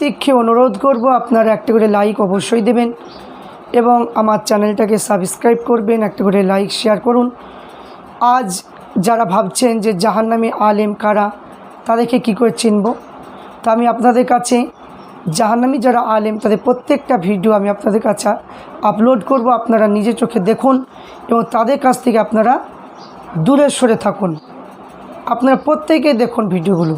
প্রত্যেককে অনুরোধ করব আপনারা একটা করে লাইক অবশ্যই দেবেন এবং আমার চ্যানেলটাকে সাবস্ক্রাইব করবেন, একটা করে লাইক শেয়ার করুন। আজ যারা ভাবছেন যে জাহান্নামী আলেম কারা, তাদেরকে কী করে চিনব? তা আমি আপনাদের কাছে, জাহান্নামী যারা আলেম, তাদের প্রত্যেকটা ভিডিও আমি আপনাদের কাছে আপলোড করব। আপনারা নিজে চোখে দেখুন এবং তাদের কাছ থেকে আপনারা দূরে সরে থাকুন। আপনারা প্রত্যেকেই দেখুন ভিডিওগুলো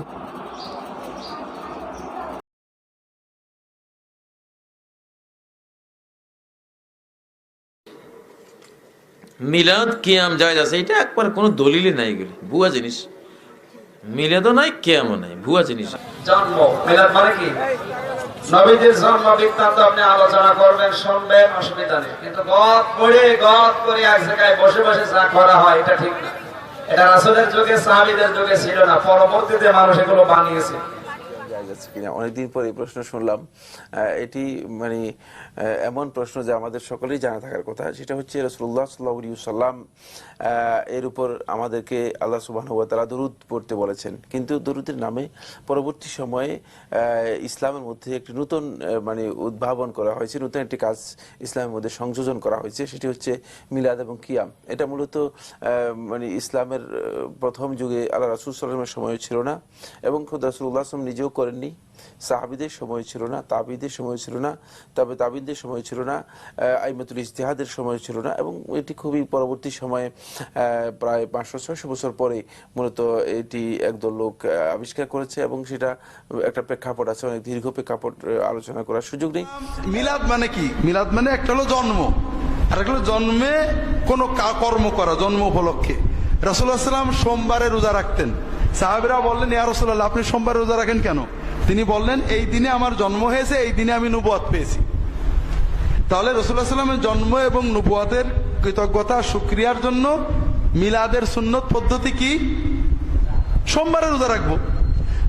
মিলাদ, কিয়াম জায়েজ আছে, এটা একবার কোনো দলিলই নাই এগুলি। ভুয়া জিনিস। মিলাদও নাই, কিয়ামও নাই, ভুয়া জিনিস। জন্ম, মিলাদ মানে কি? জন্ম বৃত্তান্ত আপনি আলোচনা করবেন, শুনবেন, অসুবিধা নেই। কিন্তু গদ করে গদ করে এক জায়গায় বসে বসে যা করা হয়, এটা ঠিক না। এটা রাসূলের যুগে, সাহাবীদের যুগে ছিল না। পরবর্তীতে মানুষ এগুলো বানিয়েছে। আছে কিনা? অনেকদিন পর এই প্রশ্ন শুনলাম। এটি মানে এমন প্রশ্ন যে আমাদের সকলেই জানা থাকার কথা। সেটা হচ্ছে রসুল্লাহ সাল্লাহ সাল্লাম এর উপর আমাদেরকে আল্লাহ সুবাহ তারা দরুদ পড়তে বলেছেন। কিন্তু দরুদের নামে পরবর্তী সময়ে ইসলামের মধ্যে একটি নতুন মানে উদ্ভাবন করা হয়েছে, নতুন একটি কাজ ইসলামের মধ্যে সংযোজন করা হয়েছে, সেটি হচ্ছে মিলাদ এবং কিয়াম। এটা মূলত মানে ইসলামের প্রথম যুগে আল্লাহ রাসুল সাল্লামের সময় ছিল না। এবং খুদ রাসুল্লাহ আসলাম নিজেও করেননি। সাহাবিদের সময় ছিল না, তাবিদের সময় ছিল না, তবে তাবিদের সময় ছিল না আইমাতুল ইজতিহাদের সময় ছিল না এবং এটি খুবই পরবর্তী সময়ে প্রায় পাঁচশো, ছয়শো বছর পরে মূলত এটি একদল লোক আবিষ্কার করেছে এবং সেটা একটা প্রেক্ষাপট আছে, অনেক দীর্ঘ প্রেক্ষাপট আলোচনা করার সুযোগ নেই। মিলাদ মানে কি? মিলাদ মানে একটা হলো জন্ম। আর একটা হলো জন্মে কোনো কর্ম করা, জন্ম উপলক্ষে। রাসুল্লাহ সাল্লাম সোমবারে রোজা রাখতেন। সাহাবিরা বললেন, ইয়া রসুল্লাহ আপনি সোমবারে রোজা রাখেন কেন? তিনি বললেন, এই দিনে আমার জন্ম হয়েছে, এই দিনে আমি নুবুয়াত পেয়েছি। তাহলে রসুল্লাহ সাল্লামের জন্ম এবং নুবুয়াতের কৃতজ্ঞতা সুক্রিয়ার জন্য মিলাদের সুন্নত পদ্ধতি কি? সোমবারে রোজা রাখব।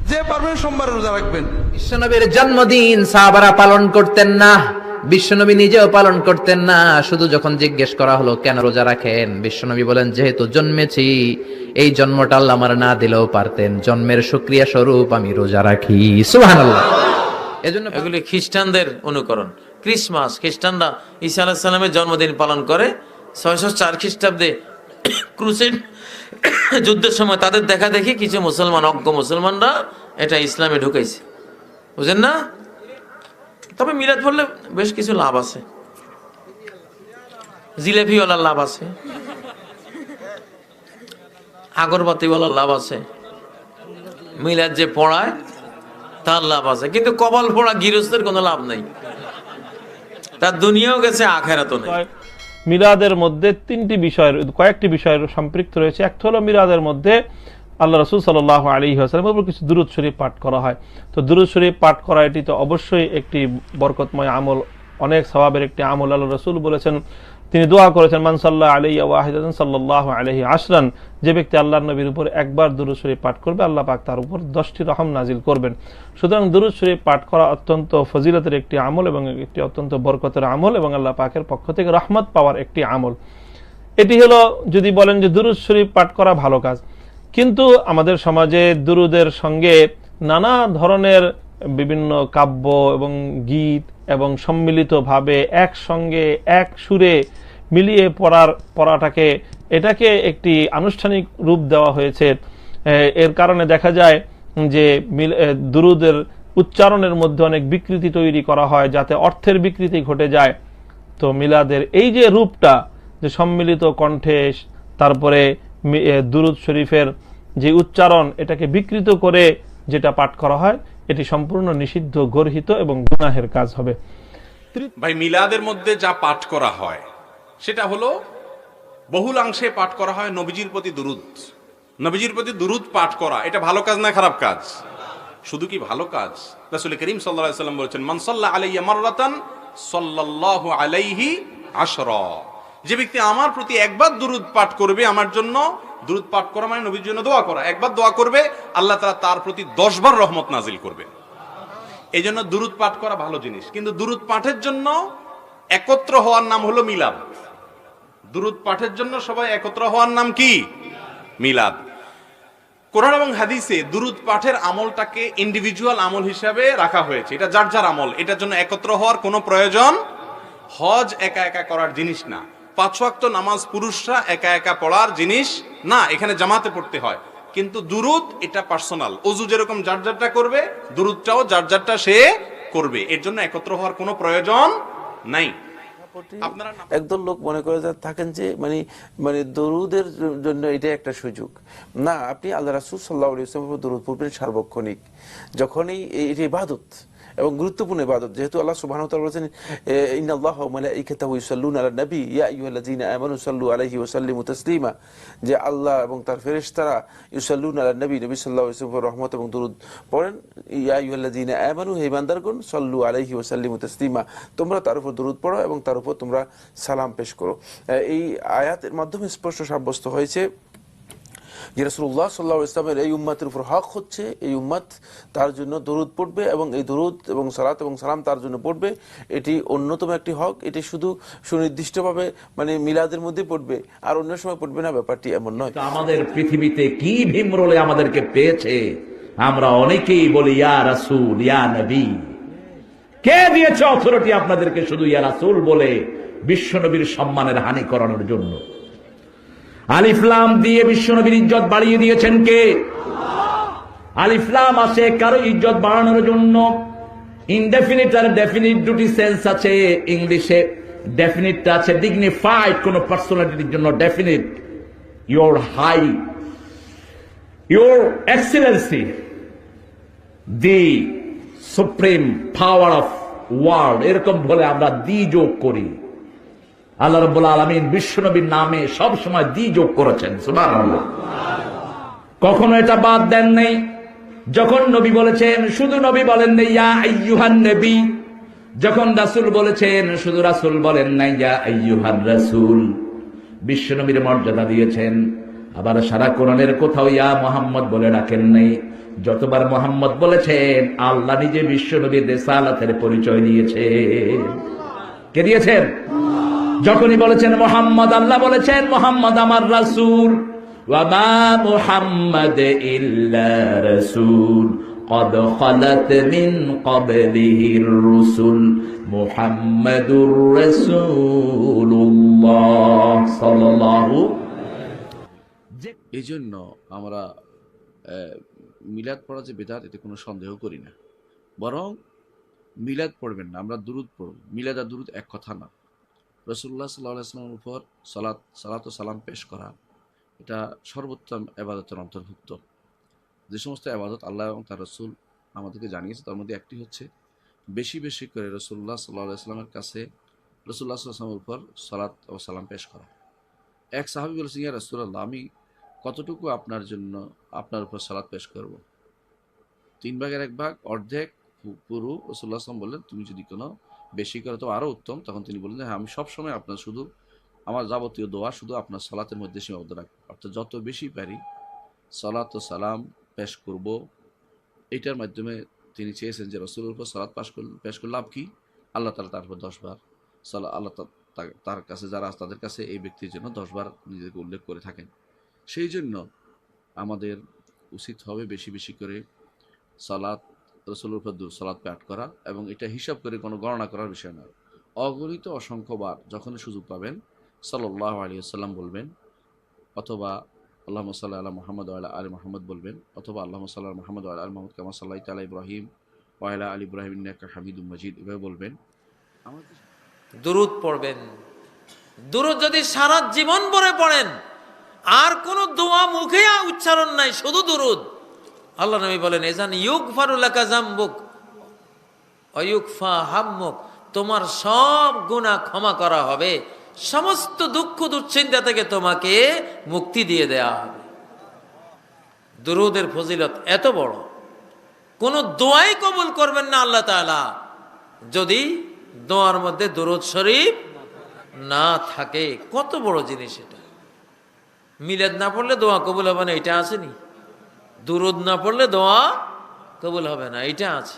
যে পারবেন সোমবারে রোজা রাখবেন। বিশ্বনবীর জন্মদিন সাহাবারা পালন করতেন না। বিশ্বনবী নিজেও পালন করতেন না। শুধু যখন জিজ্ঞেস করা হলো, কেন রোজা রাখেন? বিশ্বনবী বলেন, যেহেতু জন্মেছি, এই জন্মটা আল্লাহ আমার না দিলেও পারতেন। জন্মের সুক্রিয়া স্বরূপ আমি রোজা রাখি। সুবহানাল্লাহ। এজন্য এগুলি খ্রিস্টানদের অনুকরণ। ক্রিসমাস, খ্রিস্টানরা ঈসা আলাহ সাল্লামের জন্মদিন পালন করে। ছয়শো চার খ্রিস্টাব্দে ক্রুসেড যুদ্ধের সময় তাদের দেখা দেখি কিছু মুসলমান, অজ্ঞ মুসলমানরা এটা ইসলামে ঢুকাইছে বুঝেন না? তবে মিলাদ পড়লে বেশ কিছু লাভ আছে। জিলেপিওয়ালার লাভ আছে। আগরবাতিওয়ালার লাভ আছে। মিলাদ যে পড়ায়, তার লাভ আছে। কিন্তু কপাল পড়া গৃহস্থের কোনো লাভ নেই। তার দুনিয়াও গেছে, আখেরাতও নেই। মিলাদের মধ্যে তিনটি বিষয়ের, কয়েকটি বিষয়ের সম্পৃক্ত রয়েছে। একটা হলো মিলাদের মধ্যে আল্লাহ রসুল সাল্লাহ আলী হাসলামের উপর কিছু দুরুদ শরীফ পাঠ করা হয়। তো দুরুদ শরীফ পাঠ করা এটি তো অবশ্যই একটি বরকতময় আমল, অনেক স্বভাবের একটি আমল। আল্লাহ রসুল বলেছেন, তিনি দোয়া করেছেন মানসাল্লাহ আলী ওয়াহিদান সাল্লাহ আলহি আসরান যে ব্যক্তি আল্লাহ নবীর উপর একবার দুরুদ শরীফ পাঠ করবে, আল্লাহ পাক তার উপর দশটি রহম নাজিল করবেন। সুতরাং দুরুদ শরীফ পাঠ করা অত্যন্ত ফজিলতের একটি আমল এবং একটি অত্যন্ত বরকতের আমল এবং আল্লাহ পাকের পক্ষ থেকে রহমত পাওয়ার একটি আমল। এটি হলো যদি বলেন যে দুরুদ শরীফ পাঠ করা ভালো কাজ। কিন্তু আমাদের সমাজে দুরুদের সঙ্গে নানা ধরনের বিভিন্ন কাব্য এবং গীত এবং সম্মিলিতভাবে একসঙ্গে, এক সুরে মিলিয়ে পড়ার পড়াটাকে, এটাকে একটি আনুষ্ঠানিক রূপ দেওয়া হয়েছে। এর কারণে দেখা যায় যে দুরুদের উচ্চারণের মধ্যে অনেক বিকৃতি তৈরি করা হয় যাতে অর্থের বিকৃতি ঘটে যায়। তো মিলাদের এই যে রূপটা, যে সম্মিলিত কণ্ঠে, তারপরে দুরুদ শরীফের যে উচ্চারণ, এটাকে বিকৃত করে যেটা পাঠ করা হয়, এটি সম্পূর্ণ নিষিদ্ধ, গর্হিত এবং গুনাহের কাজ হবে। ভাই, মিলাদের মধ্যে যা পাঠ করা হয়, সেটা হলো বহুলাংশে পাঠ করা হয় নবীজির প্রতি দুরুদ। নবীজির প্রতি দুরুদ পাঠ করা, এটা ভালো কাজ না খারাপ কাজ? শুধু কি ভালো কাজ? রাসূল করিম আলাইহি সাল্লাম বলেছেন, মান সাল্লা আলাইয়া মাররাতান সাল্লাল্লাহু আলাইহি আশরা। যে ব্যক্তি আমার প্রতি একবার দুরুদ পাঠ করবে আমার জন্য, দুরুদ পাঠ করা মানে নবীর জন্য দোয়া করা। একবার দোয়া করবে, আল্লাহ তাআলা তার প্রতি দশবার রহমত নাজিল করবে। এই জন্য দুরুদ পাঠ করা ভালো জিনিস। কিন্তু দুরুদ পাঠের জন্য একত্র হওয়ার নাম হলো মিলাদ। দুরুদ পাঠের জন্য সবাই একত্র হওয়ার নাম কি? মিলাদ। কোরআন এবং হাদিসে দুরুদ পাঠের আমলটাকে ইন্ডিভিজুয়াল আমল হিসাবে রাখা হয়েছে। এটা যার যার আমল। এটার জন্য একত্র হওয়ার কোনো প্রয়োজন হজ একা একা করার জিনিস না। পাঁচ ওয়াক্ত নামাজ পুরুষরা একা একা পড়ার জিনিস, না, এখানে জামাতে পড়তে হয়। কিন্তু দুরুদ, এটা পার্সোনাল। অজু যেরকম যার যারটা করবে, দুরুদটাও যার যারটা সে করবে। এর জন্য একত্র হওয়ার কোনো প্রয়োজন নাই। একদল লোক মনে করে থাকেন যে মানে মানে দরুদের জন্য এটা একটা সুযোগ। না, আপনি আল্লাহ রাসুল সাল্লাহ দরুদ পড়বেন সার্বক্ষণিক। যখনই এটি ইবাদত এবং গুরুত্বপূর্ণ ইবাদত। যেহেতু আল্লাহ তাআলা বলেছেন ওয়া মালাইকাতাহু ইউসাল্লুনা আলান নবী। ইয়া আইয়ুহাল্লাযীনা আমানু সাল্লু আলাইহি ওয়া সাল্লিমু তাসলিমা। যে আল্লাহ এবং তার ফেরেশতারা ইউসাল্লুনা আলান নবী নবী সাল্লাল্লাহু আলাইহি রহমত এবং দরুদ পড়েন। ইয়া আইয়ুহাল্লাযীনা আমানু, হে ইমানদারগণ, সাল্লু আলাইহি ওয়া সাল্লিমু তাসলিমা। তোমরা তার উপর দরুদ পড়ো এবং তার উপর তোমরা সালাম পেশ করো। এই আয়াতের মাধ্যমে স্পষ্ট সাব্যস্ত হয়েছে যে রসুল্লাহ সাল্লাহ ইসলামের এই উম্মাতের উপর হক হচ্ছে, এই উম্মাত তার জন্য দরুদ পড়বে এবং এই দরুদ এবং সালাত এবং সালাম তার জন্য পড়বে। এটি অন্যতম একটি হক, এটি শুধু সুনির্দিষ্টভাবে মানে মিলাদের মধ্যে পড়বে, আর অন্য সময় পড়বে না, ব্যাপারটি এমন নয়। আমাদের পৃথিবীতে কি ভীমরলে আমাদেরকে পেয়েছে? আমরা অনেকেই বলি, ইয়া রাসূল, ইয়া নবী। কে দিয়েছে অথরিটি আপনাদেরকে শুধু ইয়া রাসূল বলে বিশ্বনবীর সম্মানের হানি করানোর জন্য? আলিফলাম দিয়ে বিশ্বনবীর ইজ্জত বাড়িয়ে দিয়েছেন কে? আলিফলাম আছে, কারও ইজ্জত বাড়ানোর জন্য ইনডেফিনিট আর ডেফিনিট দুটি সেন্স আছে ইংলিশে। ডেফিনিটটা আছে ডিগনিফাইড কোন পার্সোনালিটির জন্য definite your high your excellency the supreme power of world এরকম বলে আমরা দি যোগ করি। আল্লাহ রব্বুল আলমিন বিশ্বনবীর নামে সব সময় দি যোগ করেছেন কখনো এটা বাদ দেন নেই। যখন নবী বলেছেন, শুধু নবী বলেন নেই, ইয়া আইয়ুহান নবী। যখন রাসুল বলেছেন, শুধু রাসুল বলেন নাই, ইয়া আইয়ুহান রাসূল। বিশ্বনবীর মর্যাদা দিয়েছেন। আবার সারা কোরআনের কোথাও ইয়া মোহাম্মদ বলে ডাকেন নাই। যতবার মোহাম্মদ বলেছেন, আল্লাহ নিজে বিশ্বনবীর রেসালাতের পরিচয় দিয়েছেন। কে দিয়েছেন? যখনই বলেছেন মোহাম্মদ আল্লাহ বলেছেন মোহাম্মদ আমার রাসূল ওয়ামা মুহাম্মদ ইল্লা রাসূল قد خلت من قبله الرسل محمد رسول الله صلى الله এই জন্য আমরা আহ, মিলাদ পড়া যে বেদাত এতে কোনো সন্দেহ করি না বরং মিলাদ পড়বেন না আমরা দুরুদ পড়ব মিলাদ আর দুরুদ এক কথা না রসুল্লাহ সাল্লাহ আসলামের উপর সালাত সালাত ও সালাম পেশ করা। এটা সর্বোত্তম আবাদতের অন্তর্ভুক্ত। যে সমস্ত আবাদত আল্লাহ এবং তার রসুল আমাদেরকে জানিয়েছে, তার মধ্যে একটি হচ্ছে বেশি বেশি করে রসুল্লাহ সাল্লাহ আসলামের কাছে রসুল্লাহ সাল্লামের উপর সালাত ও সালাম পেশ করা। এক সাহাবি বলেছেন, ইয়া রসুল্লাহ আমি কতটুকু আপনার জন্য আপনার উপর সালাত পেশ করব? তিন ভাগের এক ভাগ অর্ধেক পুরো রসুল্লাহ আসলাম বললেন, তুমি যদি কোনো বেশি করে তো আরও উত্তম। তখন তিনি বললেন হ্যাঁ আমি সবসময় আপনার শুধু আমার যাবতীয় দোয়া, শুধু আপনার সালাতের মধ্যে সীমাবদ্ধ রাখব। অর্থাৎ যত বেশি পারি, সালাত ও সালাম পেশ করব। এটার মাধ্যমে তিনি চেয়েছেন যে, রসুলের উপর সালাদ পাশ করলে পেশ করলে লাভ কি? আল্লাহ তালা তার উপর দশবার সালা, আল্লাহ তার কাছে যারা আছে, তাদের কাছে এই ব্যক্তির জন্য দশবার নিজেকে উল্লেখ করে থাকেন। সেই জন্য আমাদের উচিত হবে বেশি বেশি করে সালাত রসুলের উপর দু- সালাত পাঠ করা এবং এটা হিসাব করে কোনো গণনা করার বিষয় নয়। অগণিত অসংখ্যবার যখনই সুযোগ পাবেন সাল্লাহ আলী বলবেন, অথবা আল্লাহ সাল্লাহ আল্লাহ মোহাম্মদ আল্লাহ আলী মোহাম্মদ বলবেন, অথবা আল্লাহ সাল্লাহ মোহাম্মদ আল্লাহ আল মোহাম্মদ কামা সাল্লাহ তালা ইব্রাহিম ওয়াইলা আলী ইব্রাহিম হামিদুম মজিদ। এভাবে বলবেন। দুরুদ পড়বেন। দুরুদ যদি সারা জীবন ভরে পড়েন, আর কোন দোয়া মুখে উচ্চারণ নাই, শুধু দুরুদ। আল্লাহ নবী বলেন, এজান ইউক ফারুলাকা জাম্বুক অয়ুকফা হাম্মুক, তোমার সব গুনাহ ক্ষমা করা হবে। সমস্ত দুঃখ দুশ্চিন্তা থেকে তোমাকে মুক্তি দিয়ে দেয়া হবে। দুরুদের ফজিলত এত বড়। কোন দোয়াই কবুল করবেন না আল্লাহ তাআলা। যদি দোয়ার মধ্যে দুরুদ শরীফ না থাকে, কত বড় জিনিস এটা। মিলাদ না পড়লে দোয়া কবুল হবে না, এটা আসেনি। দুরুদ না পড়লে দোয়া কবুল হবে না এটা আছে।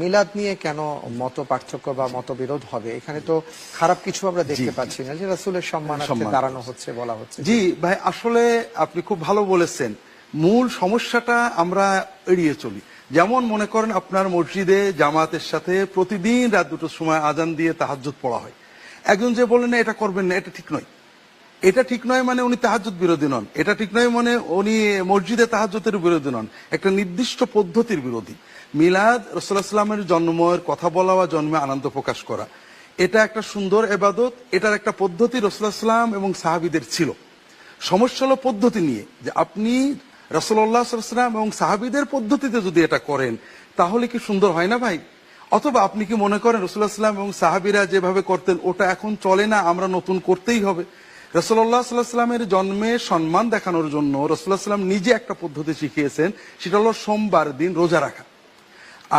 মিলাদ নিয়ে কেন মত পার্থক্য বা মতবিরোধ হবে? এখানে তো খারাপ কিছু আমরা দেখতে পাচ্ছি না যে রাসূলের সম্মানার্থে সম্মান। দাঁড়ানো হচ্ছে বলা হচ্ছে। জি ভাই আসলে আপনি খুব ভালো বলেছেন। মূল সমস্যাটা আমরা এড়িয়ে চলি। যেমন মনে করেন আপনার মসজিদে জামাতের সাথে প্রতিদিন রাত দুটোর সময় আজান দিয়ে তাহাজ্জুদ পড়া হয়। একজন যে বলেন না এটা করবেন না এটা ঠিক নয়। এটা ঠিক নয় মানে উনি তাহাজুদ বিরোধী নন। এটা ঠিক নয় মানে উনি মসজিদে তাহাজুতের বিরোধী নন। একটা নির্দিষ্ট পদ্ধতির বিরোধী। মিলাদ রসুল্লাহামের জন্মের কথা বলা বা জন্মে আনন্দ প্রকাশ করা। এটা একটা সুন্দর এবাদত, এটার একটা পদ্ধতি রসুল্লাহাম এবং সাহাবিদের ছিল। সমস্যা হলো পদ্ধতি নিয়ে, যে আপনি রসল্লাহ এবং সাহাবিদের পদ্ধতিতে যদি এটা করেন, তাহলে কি সুন্দর হয় না ভাই? অথবা আপনি কি মনে করেন রসুল্লাহ সাল্লাম এবং সাহাবিরা যেভাবে করতেন, ওটা এখন চলে না, আমরা নতুন করতেই হবে? রসল্লাহ সাল্লাহ সাল্লামের জন্মে সম্মান দেখানোর জন্য রসুল্লাহ সাল্লাম নিজে একটা পদ্ধতি শিখিয়েছেন, সেটা হলো সোমবার দিন রোজা রাখা।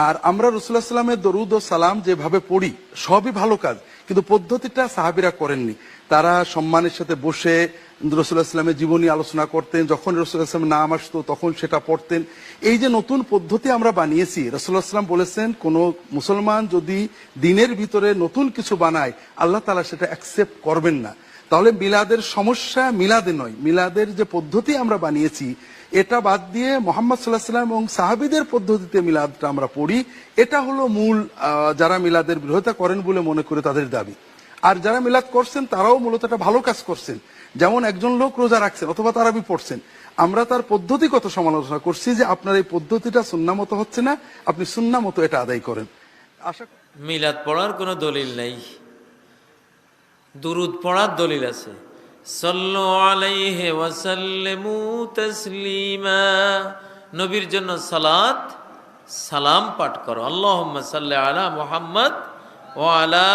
আর আমরা রসুল্লাহ সাল্লামের দরুদ ও সালাম যেভাবে পড়ি, সবই ভালো কাজ, কিন্তু পদ্ধতিটা সাহাবিরা করেননি। তারা সম্মানের সাথে বসে রসুল্লাহ সাল্লামের জীবনী আলোচনা করতেন, যখন রসুল্লাহ নাম আসতো, তখন সেটা পড়তেন। এই যে নতুন পদ্ধতি আমরা বানিয়েছি রসুল্লাহ সাল্লাম বলেছেন, কোন মুসলমান যদি দিনের ভিতরে নতুন কিছু বানায়, আল্লাহ তালা সেটা অ্যাকসেপ্ট করবেন না। তাহলে মিলাদের সমস্যা মিলাদে নয়। মিলাদের যে পদ্ধতি আমরা বানিয়েছি, এটা বাদ দিয়ে মোহাম্মদ সাল্লাহ সাল্লাম এবং সাহাবিদের পদ্ধতিতে মিলাদটা আমরা পড়ি। এটা হলো মূল যারা মিলাদের বিরোধিতা করেন বলে মনে করে তাদের দাবি। আর যারা মিলাদ করছেন, তারাও মূলত একটা ভালো কাজ করছেন। যেমন একজন লোক রোজা রাখছেন অথবা তারা তারাবি পড়ছেন। আমরা তার পদ্ধতিগত সমালোচনা করছি যে আপনার এই পদ্ধতিটা সুন্না মতো হচ্ছে না, আপনি সুন্না মতো এটা আদায় করেন। আশা মিলাদ পড়ার কোনো দলিল নেই। দুরুদ পড়ার দলিল আছে। সল্লু আলাইহি ওয়াসাল্লিমু তাসলিমা। নবীর জন্য সালাত, সালাম পাঠ করো। আল্লাহুম্মা সাল্লি আলা মুহাম্মদ ও আলা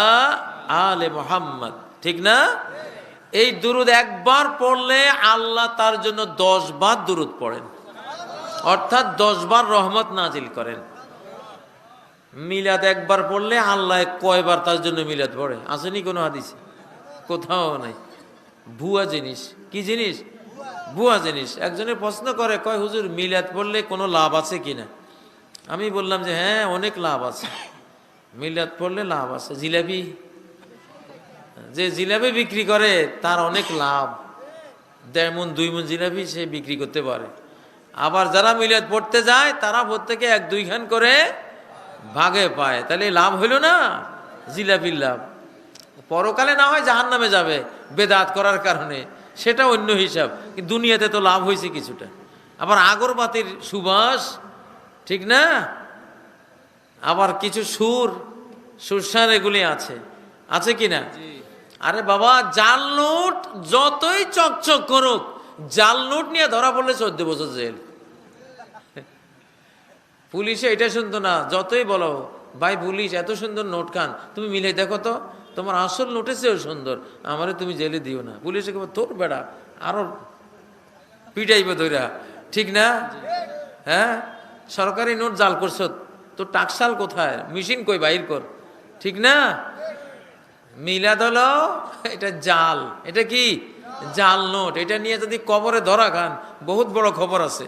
আলে মুহাম্মদ। ঠিক না? এই দুরুদ একবার পড়লে আল্লাহ তার জন্য দশ বার দুরুদ পড়েন। অর্থাৎ দশ বার রহমত নাজিল করেন। মিলাদ একবার পড়লে আল্লাহ কয়বার তার জন্য মিলাদ পড়ে? আসেনি কোনো হাদিসে? কোথাও নাই। ভুয়া জিনিস। কি জিনিস? ভুয়া জিনিস। একজনে প্রশ্ন করে, কয়, হুজুর, মিলাদ পড়লে কোনো লাভ আছে কি না? আমি বললাম যে হ্যাঁ অনেক লাভ আছে। মিলাদ পড়লে লাভ আছে। জিলাপি? যে জিলাপি বিক্রি করে, তার অনেক লাভ। দেড় মন, দুই মন জিলাপি সে বিক্রি করতে পারে। আবার যারা মিলাদ পড়তে যায়, তারা প্রত্যেকে এক দুইখান করে ভাগে পায়। তাহলে লাভ হইল না? জিলাপির লাভ। পরকালে না হয় জাহান নামে যাবে বেদাত করার কারণে। সেটা অন্য হিসাব। কিন্তু দুনিয়াতে তো লাভ হয়েছে কিছুটা। আবার আগরবাতির সুবাস ঠিক না? আবার কিছু সুর সুরসার এগুলি আছে। আছে কি না? আরে বাবা জাল নোট যতই চকচক করুক জাল নোট নিয়ে ধরা পড়লে চোদ্দ বছর জেল। পুলিশে এটা শুনতো না। যতই বলো ভাই পুলিশ এত সুন্দর নোট খান। তুমি মিলে দেখো তো। তোমার আসল নোটের চেয়েও সুন্দর, আমারে তুমি জেলে দিও না। পুলিশে কেবল তোর বেড়া, আরও পিটাইবে ধইরা। ঠিক না? হ্যাঁ? সরকারি নোট জাল করছ তো টাকসাল কোথায়? মেশিন কই বাইর কর। ঠিক না? মিলাদ হলো এটা জাল। এটা কি? জাল নোট। এটা নিয়ে যদি কবরে ধরা খান, বহুত বড় খবর আছে।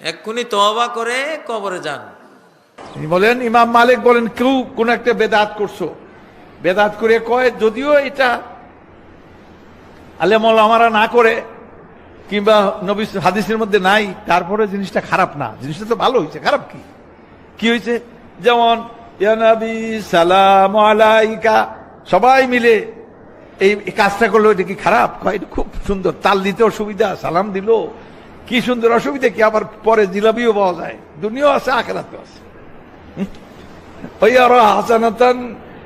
এক্ষুনি তওবা করে কবরে যান। বলেন, ইমাম মালিক বলেন, কেউ কোন একটা বেদাত করছ। বেদাত করে কয়, যদিও এটা আলেমল আমারা না করে, কিংবা নবী হাদিসের মধ্যে নাই, তারপরে জিনিসটা খারাপ না। জিনিসটা তো ভালো হয়েছে, খারাপ কি? কি হয়েছে? যেমন সালাম আলাইকা, সবাই মিলে এই কাজটা করল, এটা কি খারাপ? এটা খুব সুন্দর, তাল দিতে অসুবিধা, সালাম দিল। কি সুন্দর অসুবিধা কি? আবার পরে জিলাপিও পাওয়া যায়। দুনিয়াও আছে, আখেরাতেও আছে। হাসানাতান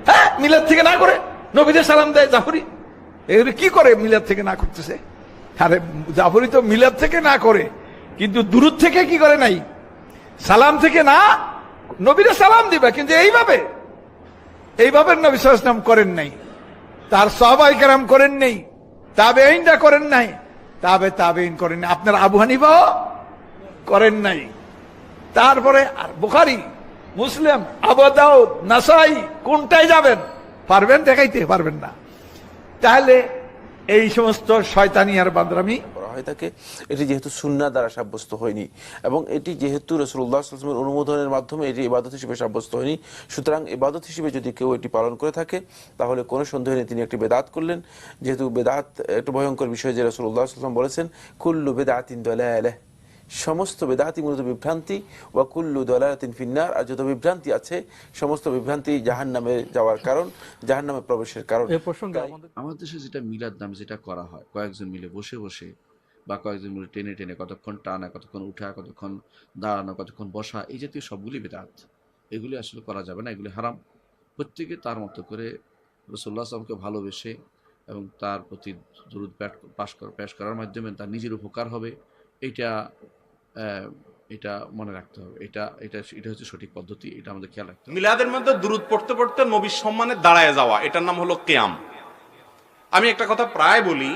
হ্যাঁ মিলাদ থেকে না করে নবীদের সালাম দেয় জাফরি। এগুলো কি করে মিলাদ থেকে না করতেছে? আরে, জাফরি তো মিলাদ থেকে না করে, কিন্তু দূর থেকে কি করে নাই? সালাম থেকে না, নবীরা সালাম দিবে, কিন্তু এইভাবে এইভাবে নবী সালাম করেন নাই। তার সবাই কেরাম করেন নেই তাবে আইনটা করেন নাই, তাবে তাবে করেন আপনার আবু করেন নাই। তারপরে আর বুখারি মুসলিম, আবু দাউদ, নাসাই কোনটায় যাবেন? পারবেন, দেখাইতে পারবেন না। তাহলে এই সমস্ত শয়তানি আর বান্দরামি হয়ে থাকে এটি যেহেতু সুন্না দ্বারা সাব্যস্ত হয়নি এবং এটি যেহেতু রসুল্লাহ আসলামের অনুমোদনের মাধ্যমে এটি ইবাদত হিসেবে সাব্যস্ত হয়নি, সুতরাং ইবাদত হিসেবে যদি কেউ এটি পালন করে থাকে, তাহলে কোনো সন্দেহ নেই তিনি একটি বেদাত করলেন। যেহেতু বেদাত একটু ভয়ঙ্কর বিষয় যে রসুল্লাহ আসলাম বলেছেন, কুল্লু বেদাতিন দলায়ালাহ সমস্ত বেদাতি মূলত বিভ্রান্তি ওয়া কুল্লু দলালাতিন ফিন্নার আর যত বিভ্রান্তি আছে সমস্ত বিভ্রান্তি জাহান নামে যাওয়ার কারণ জাহান নামে প্রবেশের কারণ। প্রসঙ্গে আমাদের দেশে যেটা মিলাদ নামে যেটা করা হয় কয়েকজন মিলে বসে বসে বা কয়েকজন মিলে টেনে টেনে কতক্ষণ টানা কতক্ষণ উঠা কতক্ষণ দাঁড়ানো কতক্ষণ বসা এই জাতীয় সবগুলি বেদাত এগুলি আসলে করা যাবে না এগুলি হারাম। প্রত্যেকে তার মতো করে রসোল্লা আসলামকে ভালোবেসে এবং তার প্রতি দরুদ প্যাট- পাশ কর পেশ করার মাধ্যমে তার নিজের উপকার হবে। এটা এটা মনে রাখতে হবে। এটা এটা এটা হচ্ছে সঠিক পদ্ধতি, এটা আমাদের খেয়াল রাখতে হবে। মিলাদের মধ্যে দূরত পড়তে পড়তে নবীর সম্মানে দাঁড়ায় যাওয়া, এটার নাম হলো কেয়াম। আমি একটা কথা প্রায় বলি,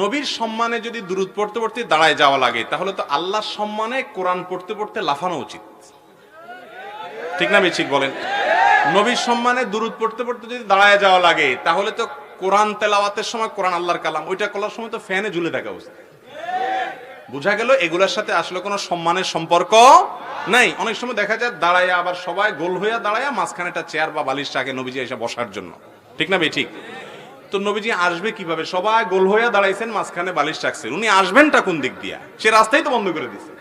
নবীর সম্মানে যদি দূরত পড়তে পড়তে দাঁড়ায় যাওয়া লাগে, তাহলে তো আল্লাহর সম্মানে কোরআন পড়তে পড়তে লাফানো উচিত। ঠিক না বেঠিক বলেন? নবীর সম্মানে দূরত পড়তে পড়তে যদি দাঁড়ায় যাওয়া লাগে, তাহলে তো কোরআন তেলাওয়াতের সময় কোরআন আল্লাহর কালাম, ওইটা করার সময় তো ফ্যানে ঝুলে থাকা উচিত বোঝা গেল এগুলোর সাথে আসলে কোনো সম্মানের সম্পর্ক নাই। অনেক সময় দেখা যায় দাঁড়ায় আবার সবাই গোল হইয়া দাঁড়ায় মাঝখানে একটা চেয়ার বা বালিশ রাখে নবীজি এসে বসার জন্য। ঠিক না ঠিক। তো নবীজি আসবে কীভাবে? সবাই গোল হইয়া দাঁড়াইছেন, মাঝখানে বালিশ রাখছেন। উনি আসবেনটা কোন দিক দিয়া? সে রাস্তাই তো বন্ধ করে দিচ্ছে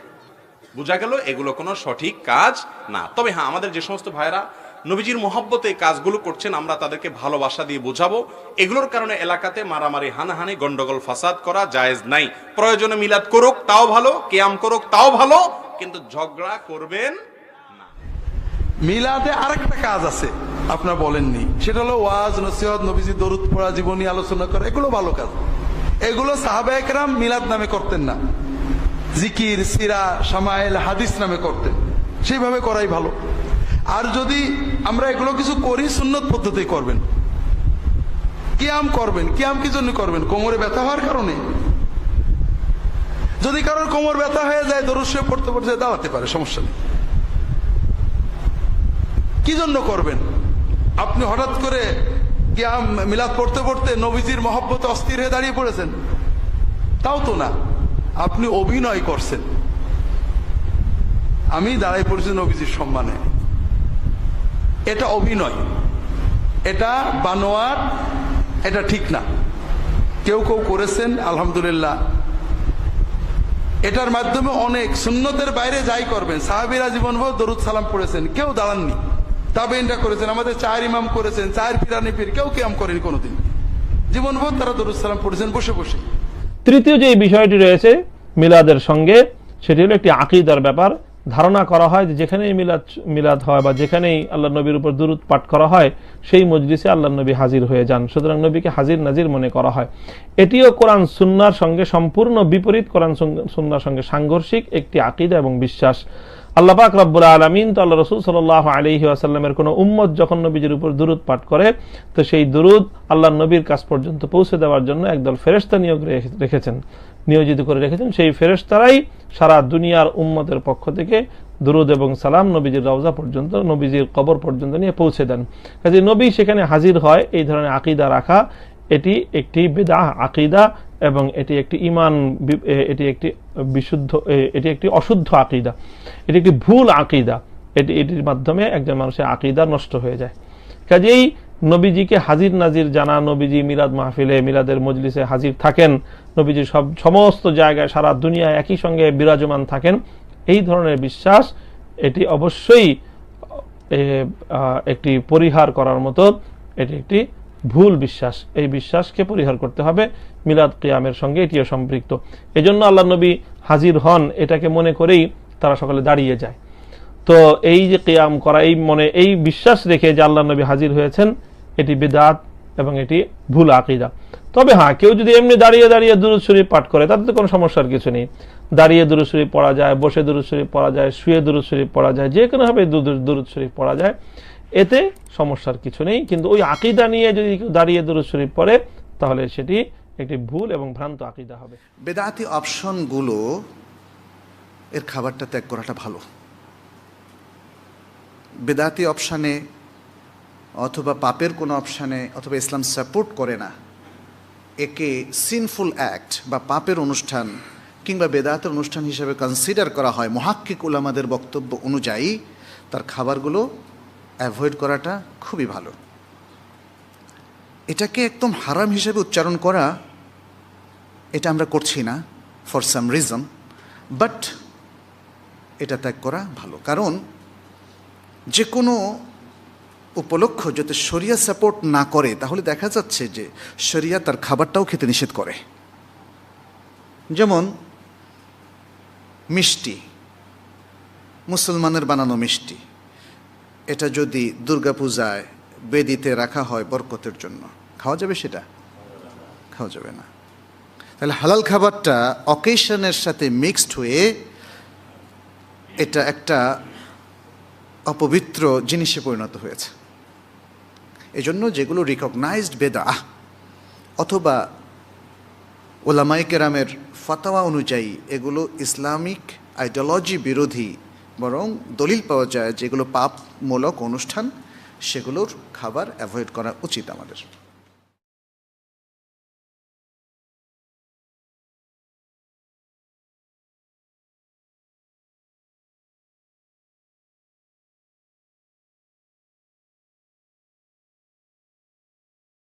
বোঝা গেল এগুলো কোনো সঠিক কাজ না। তবে হ্যাঁ আমাদের যে সমস্ত ভাইরা নবীজির মহব্বতে কাজগুলো করছেন, আমরা তাদেরকে ভালোবাসা দিয়ে বোঝাবো। এগুলোর কারণে এলাকাতে মারামারি, হানাহানি, গন্ডগোল, ফাসাদ করা জায়েজ নাই। প্রয়োজনে মিলাদ করুক, তাও ভালো, কেয়াম করুক, তাও ভালো, কিন্তু ঝগড়া করবেন মিলাদে আরেকটা কাজ আছে, আপনার বলেননি। সেটা হলো ওয়াজ, নসিহত, নবীজি দরুদ পড়া, জীবনী আলোচনা করা, এগুলো ভালো কাজ। এগুলো সাহাবা একরাম মিলাদ নামে করতেন না। জিকির, সিরা সামাইল হাদিস নামে করতেন। সেইভাবে করাই ভালো। আর যদি আমরা এগুলো কিছু করি, সুন্নত পদ্ধতি করবেন। কিয়াম করবেন। কিয়াম কি জন্য করবেন? কোমরে ব্যথা হওয়ার কারণে? যদি কারোর কোমর ব্যথা হয়ে যায় শরীফ পড়তে পড়তে দাঁড়াতে পারে, সমস্যা নেই। কি জন্য করবেন? আপনি হঠাৎ করে কিয়াম, মিলাদ পড়তে পড়তে নবীজির মহব্বত অস্থির হয়ে দাঁড়িয়ে পড়েছেন? তাও তো না। আপনি অভিনয় করছেন। আমি দাঁড়াই পড়েছি নবীজির সম্মানে। এটা অভিনয়। এটা বানোয়ার এটা ঠিক না। কেউ কেউ করেছেন, আলহামদুলিল্লাহ। এটার মাধ্যমে অনেক সুন্নতের বাইরে যাই করবেন। সাহাবিরা জীবনভর দরুদ সালাম পড়েছেন। কেউ দাঁড়াননি। তাবেনটা করেছেন, আমাদের চার ইমাম করেছেন, চার পিরানি পীর, কেউ কেয়াম করেনি কোনোদিন। জীবনভর তারা দরুদ সালাম পড়েছেন, বসে বসে। তৃতীয় যে বিষয়টি রয়েছে মিলাদের সঙ্গে, সেটি হলো একটি আকিদার ব্যাপার। ধারণা করা হয় যে যেখানেই মিলাদ মিলাদ হয় বা যেখানেই আল্লাহ নবীর উপর দুরুদ পাঠ করা হয়, সেই মজলিসে আল্লাহ নবী হাজির হয়ে যান। সুতরাং নবীকে হাজির, নাজির মনে করা হয়। এটিও কোরআন সুন্নার সঙ্গে সম্পূর্ণ বিপরীত কোরআন সুন্নার সঙ্গে সাংঘর্ষিক একটি আকিদা এবং বিশ্বাস। আল্লাহ পাক রব্বুল আলমিন তো আল্লাহ রসুল সাল আলহি আসাল্লামের কোনো উম্মত যখন নবীজির উপর দুরুদ পাঠ করে, তো সেই দুরুদ আল্লাহ নবীর কাছ পর্যন্ত পৌঁছে দেওয়ার জন্য একদল ফেরেস্তা নিয়োগ রেখে- রেখেছেন, নিয়োজিত করে রেখেছেন। সেই ফেরেস্তারাই সারা দুনিয়ার উম্মতের পক্ষ থেকে দুরুদ এবং সালাম নবীজির রওজা পর্যন্ত, নবীজির কবর পর্যন্ত নিয়ে পৌঁছে দেন। কাজে নবী সেখানে হাজির হয় এই ধরনের আকিদা রাখা। এটি একটি বেদা আকিদা। এবং এটি একটি ইমান এটি একটি বিশুদ্ধ এটি একটি অশুদ্ধ আকিদা। এটি একটি ভুল আকিদা। এটি, এটির মাধ্যমে একজন মানুষের আকিদা নষ্ট হয়ে যায়। কাজেই নবীজিকে হাজির নাজির জানা, নবীজি মিলাদ মাহফিলে, মিলাদের মজলিসে হাজির থাকেন, নবীজি সব, সমস্ত জায়গায় সারা দুনিয়ায় একই সঙ্গে বিরাজমান থাকেন, এই ধরনের বিশ্বাস এটি অবশ্যই একটি পরিহার করার মতো, এটি একটি ভুল বিশ্বাস। এই বিশ্বাসকে পরিহার করতে হবে মিলাদ কিয়ামের সঙ্গে, এটিও সম্পৃক্ত। এজন্য আল্লাহ নবী হাজির হন, এটাকে মনে করেই তারা সকলে দাঁড়িয়ে যায়। তো এই যে কিয়াম করা, এই মনে, এই বিশ্বাস রেখে যে আল্লাহ নবী হাজির হয়েছেন, এটি বেদাত এবং এটি ভুল আকিদা। তবে হ্যাঁ কেউ যদি এমনি দাঁড়িয়ে দাঁড়িয়ে দুরুদ শরীফ পাঠ করে, তাতে তো কোনো সমস্যার কিছু নেই। দাঁড়িয়ে দুরুদ শরীফ পড়া যায়, বসে দুরুদ শরীফ পড়া যায়, শুয়ে দুরুদ শরীফ পড়া যায়, যে কোনোভাবে দু- দুরুদ শরীফ পড়া যায়। এতে সমস্যার কিছু নেই। কিন্তু ওই আকিদা নিয়ে যদি দাঁড়িয়ে দুরুদ শরীফ পড়ে, তাহলে সেটি একটি ভুল এবং ভ্রান্ত আকিদা হবে। বেদাতি অপশনগুলো এর খাবারটা ত্যাগ করাটা ভালো। বেদাতি অপশানে অথবা পাপের কোনো অপশানে অথবা ইসলাম সাপোর্ট করে না। একে সিনফুল অ্যাক্ট বা পাপের অনুষ্ঠান কিংবা বেদাতের অনুষ্ঠান হিসেবে কনসিডার করা হয়। মহাক্কিক উলামাদের বক্তব্য অনুযায়ী তার খাবারগুলো অ্যাভয়েড করাটা খুবই ভালো। এটাকে একদম হারাম হিসেবে উচ্চারণ করা, এটা আমরা করছি না ফর সাম রিজন বাট এটা ত্যাগ করা ভালো। কারণ যে কোনো উপলক্ষ যাতে শরিয়া সাপোর্ট না করে, তাহলে দেখা যাচ্ছে যে শরিয়া তার খাবারটাও খেতে নিষেধ করে। যেমন মিষ্টি, মুসলমানের বানানো মিষ্টি। এটা যদি দুর্গাপূজায় বেদিতে রাখা হয় বরকতের জন্য, খাওয়া যাবে সেটা? খাওয়া যাবে না। তাহলে হালাল খাবারটা অকেশনের সাথে মিক্সড হয়ে এটা একটা অপবিত্র জিনিসে পরিণত হয়েছে। এজন্য যেগুলো রিকগনাইজড বেদা অথবা ওলামাই কেরামের অনুযায়ী এগুলো ইসলামিক আইডিওলজি বিরোধী বরং দলিল পাওয়া যায় যেগুলো পাপমূলক অনুষ্ঠান সেগুলোর খাবার অ্যাভয়েড করা উচিত আমাদের।